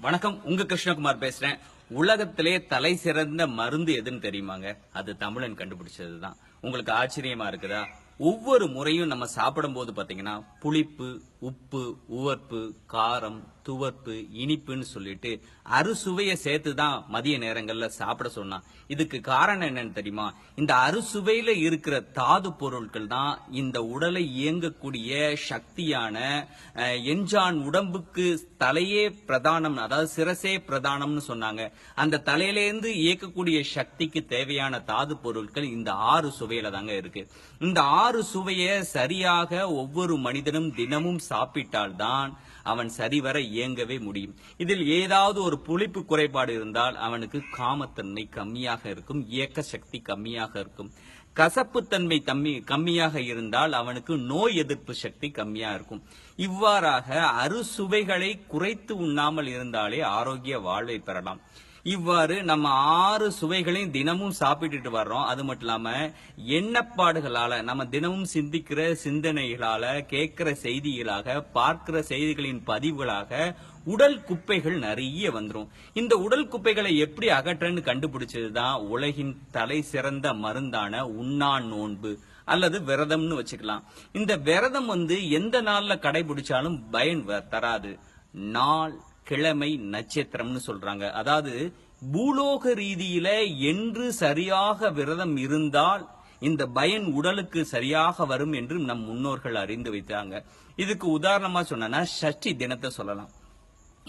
வணக்கம் உங்க கிருஷ்ணகுமார் பேசுறேன். உலகத்திலே தலை சிறந்த மருந்து எதுன்னு தெரியுமாங்க? அது தமிழன் கண்டுபிடிச்சதுதான். உங்களுக்கு ஆச்சரியமா இருக்குதா? ஒவ்வொரு முறையும் நம்ம சாப்பிடும் போது பாத்தீங்கன்னா புளிப்பு உப்பு உவர்ப்பு காரம் துவர்ப்பு இனிப்புன்னு சொல்லிட்டு அறுசுவையை சேர்த்து தான் மதிய நேரங்கள்ல சாப்பிட சொன்னான். இதுக்கு காரணம் என்னன்னு தெரியுமா? இந்த அறுசுவையில இருக்கிற தாது பொருட்கள் தான் இந்த உடலை இயங்கக்கூடிய சக்தியான எஞ்சான் உடம்புக்கு தலையே பிரதானம் அதாவது சிரசே பிரதானம்னு சொன்னாங்க. அந்த தலையிலேருந்து இயக்கக்கூடிய சக்திக்கு தேவையான தாது பொருட்கள் இந்த ஆறு சுவையில தாங்க இருக்கு. இந்த ஆறு சுவையை சரியாக ஒவ்வொரு மனிதனும் தினமும் சாப்பிட்டால்தான் அவன் சரிவர இயங்கவே முடியும். இதில் ஏதாவது ஒரு புளிப்பு குறைபாடு இருந்தால் அவனுக்கு காமத்தன்மை கம்மியாக இருக்கும் இயக்க சக்தி கம்மியாக இருக்கும். கசப்புத்தன்மை தம்மி கம்மியாக இருந்தால் அவனுக்கு நோய் எதிர்ப்பு சக்தி கம்மியா இருக்கும். இவ்வாறாக அறுசுவைகளை குறைத்து உண்ணாமல் இருந்தாலே ஆரோக்கிய வாழ்வை பெறலாம். இவ்வாறு நம்ம ஆறு சுவைகளையும் தினமும் சாப்பிட்டுட்டு வர்றோம். அது மட்டும் இல்லாம எண்ணப்பாடுகளால நம்ம தினமும் சிந்திக்கிற சிந்தனைகளால கேட்கிற செய்திகளாக பார்க்கிற செய்திகளின் பதிவுகளாக உடல் குப்பைகள் நிறைய வந்துடும் இந்த உடல் குப்பைகளை எப்படி அகற்றன்னு கண்டுபிடிச்சதுதான் உலகின் தலை சிறந்த மருந்தான உண்ணா நோன்பு அல்லது விரதம்னு வச்சுக்கலாம். இந்த விரதம் வந்து எந்த நாள்ல கடைபிடிச்சாலும் பயன் வ- தராது. நாள் கிழமை நட்சத்திரம்னு சொல்றாங்க. அதாவது பூலோக ரீதியில என்று சரியாக விரதம் இருந்தால் இந்த பயன் உடலுக்கு சரியாக வரும் என்று நம் முன்னோர்கள் அறிந்து வைத்தாங்க. இதுக்கு உதாரணமா சொன்னா சஷ்டி தினத்தை சொல்லலாம்.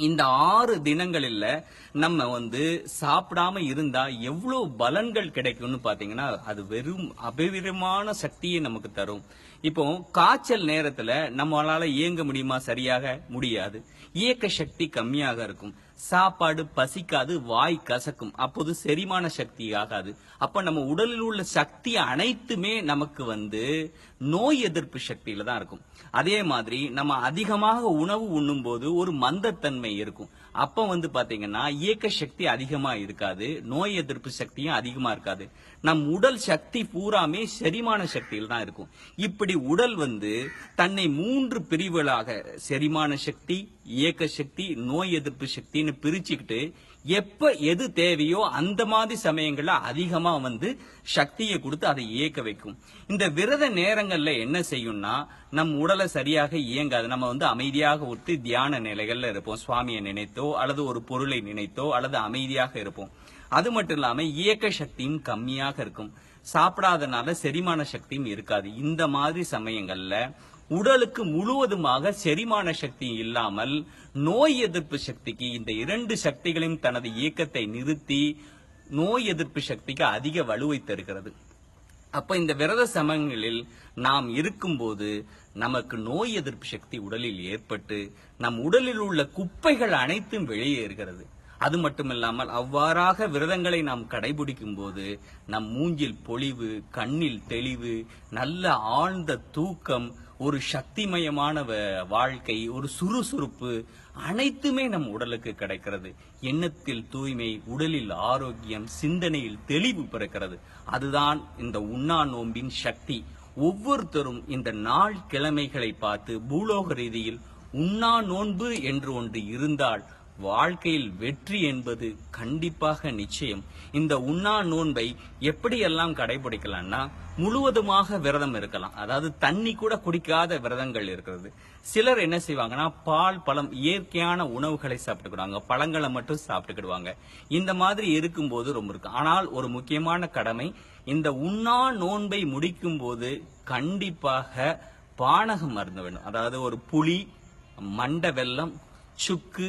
இந்த ஆறு தினங்களில் நம்ம வந்து சாப்பிடாம இருந்தா எவ்வளவு பலன்கள் கிடைக்கும்னு பாத்தீங்கன்னா அது வெறும் அபவிரமான சக்தியை நமக்கு தரும். இப்போ காய்ச்சல் நேரத்துல நம்மளால இயங்க முடியுமா? சரியாக முடியாது. இயக்க சக்தி கம்மியாக இருக்கும். சாப்பாடு பசிக்காது வாய் கசக்கும். அப்போது செரிமான சக்தி ஆகாது. அப்ப நம்ம உடலில் உள்ள சக்தி அனைத்துமே நமக்கு வந்து நோய் எதிர்ப்பு சக்தியில தான் இருக்கும். அதே மாதிரி நம்ம அதிகமாக உணவு உண்ணும் போது ஒரு மந்தத்தன்மை இருக்கும். அப்ப வந்து பாத்தீங்கன்னா இயக்க சக்தி அதிகமா இருக்காது நோய் எதிர்ப்பு சக்தியும் அதிகமா இருக்காது. நம் உடல் சக்தி பூராமே செரிமான சக்தியில் தான் இருக்கும். இப்படி உடல் வந்து தன்னை மூன்று பிரிவுகளாக செரிமான சக்தி இயக்க சக்தி நோய் எதிர்ப்பு சக்தின்னு பிரிச்சுக்கிட்டு எப்ப எது தேவையோ அந்த மாதிரி சமயங்கள்ல அதிகமா வந்து சக்தியை கொடுத்து அதை இயக்க வைக்கும். இந்த விரத நேரங்கள்ல என்ன செய்யும்னா நம் உடலை சரியாக இயங்காது. நம்ம வந்து அமைதியாக ஒத்து தியான நிலைகள்ல இருப்போம். சுவாமியை நினைத்தோ அல்லது ஒரு பொருளை நினைத்தோ அல்லது அமைதியாக இருப்போம். அது மட்டும் இல்லாம இயக்க சக்தியும் கம்மியாக இருக்கும். சாப்பிடாதனால செரிமான சக்தியும் இருக்காது. இந்த மாதிரி சமயங்கள்ல உடலுக்கு முழுவதுமாக செரிமான சக்தி இல்லாமல் நோய் எதிர்ப்பு சக்திக்கு இந்த இரண்டு சக்திகளையும் தனது இயக்கத்தை நிறுத்தி நோய் எதிர்ப்பு சக்திக்கு அதிக வலுவை தருகிறது. அப்ப இந்த விரத சமயங்களில் நாம் இருக்கும்போது நமக்கு நோய் எதிர்ப்பு சக்தி உடலில் ஏற்பட்டு நம் உடலில் உள்ள குப்பைகள் அனைத்தும் வெளியேறுகிறது. அது மட்டுமில்லாமல் அவ்வாறாக விரதங்களை நாம் கடைபிடிக்கும் போது நம் மூஞ்சில் பொலிவு கண்ணில் தெளிவு நல்ல ஆழ்ந்த தூக்கம் ஒரு சக்திமயமான வ- வாழ்க்கை ஒரு சுறுசுறுப்பு அனைத்துமே நம் உடலுக்கு கிடைக்கிறது. எண்ணத்தில் தூய்மை உடலில் ஆரோக்கியம் சிந்தனையில் தெளிவு பிறக்கிறது. அதுதான் இந்த உண்ணா நோம்பின் சக்தி. ஒவ்வொருத்தரும் இந்த நாள் கிழமைகளை பார்த்து பூலோக ரீதியில் உண்ணா நோன்பு என்று ஒன்று இருந்தால் வாழ்க்கையில் வெற்றி என்பது கண்டிப்பாக நிச்சயம். இந்த உண்ணா நோன்பை எப்படியெல்லாம் கடைபிடிக்கலாம்னா முழுவதுமாக விரதம் இருக்கலாம். அதாவது தண்ணி கூட குடிக்காத விரதங்கள் இருக்கிறது. சிலர் என்ன செய்வாங்கன்னா பால் பழம் இயற்கையான உணவுகளை சாப்பிட்டுக்கிடுவாங்க. பழங்களை மட்டும் சாப்பிட்டுக்கிடுவாங்க. இந்த மாதிரி இருக்கும்போது ரொம்ப இருக்கு. ஆனால் ஒரு முக்கியமான கடமை இந்த உண்ணா நோன்பை முடிக்கும் போது கண்டிப்பாக பானகம் மருந்து வேணும் அதாவது ஒரு புளி மண்ட வெல்லம் சுக்கு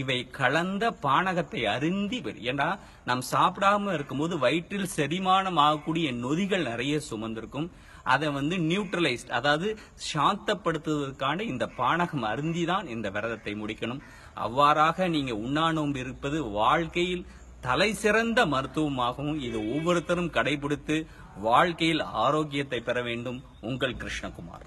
இவை கலந்த பானகத்தை அருந்தி ஏன்னா நாம் சாப்பிடாம இருக்கும்போது வயிற்றில் செரிமானம் ஆகக்கூடிய நொதிகள் நிறைய சுமந்திருக்கும். அதை வந்து நியூட்ரலைஸ்ட் அதாவது சாந்தப்படுத்துவதற்கான இந்த பானகம் அருந்தி தான் இந்த விரதத்தை முடிக்கணும். அவ்வாறாக நீங்க உண்ணா நோன்பு இருப்பது வாழ்க்கையில் தலை சிறந்த மருத்துவமாகவும் இது ஒவ்வொருத்தரும் கடைபிடித்து வாழ்க்கையில் ஆரோக்கியத்தை பெற வேண்டும். உங்கள் கிருஷ்ணகுமார்.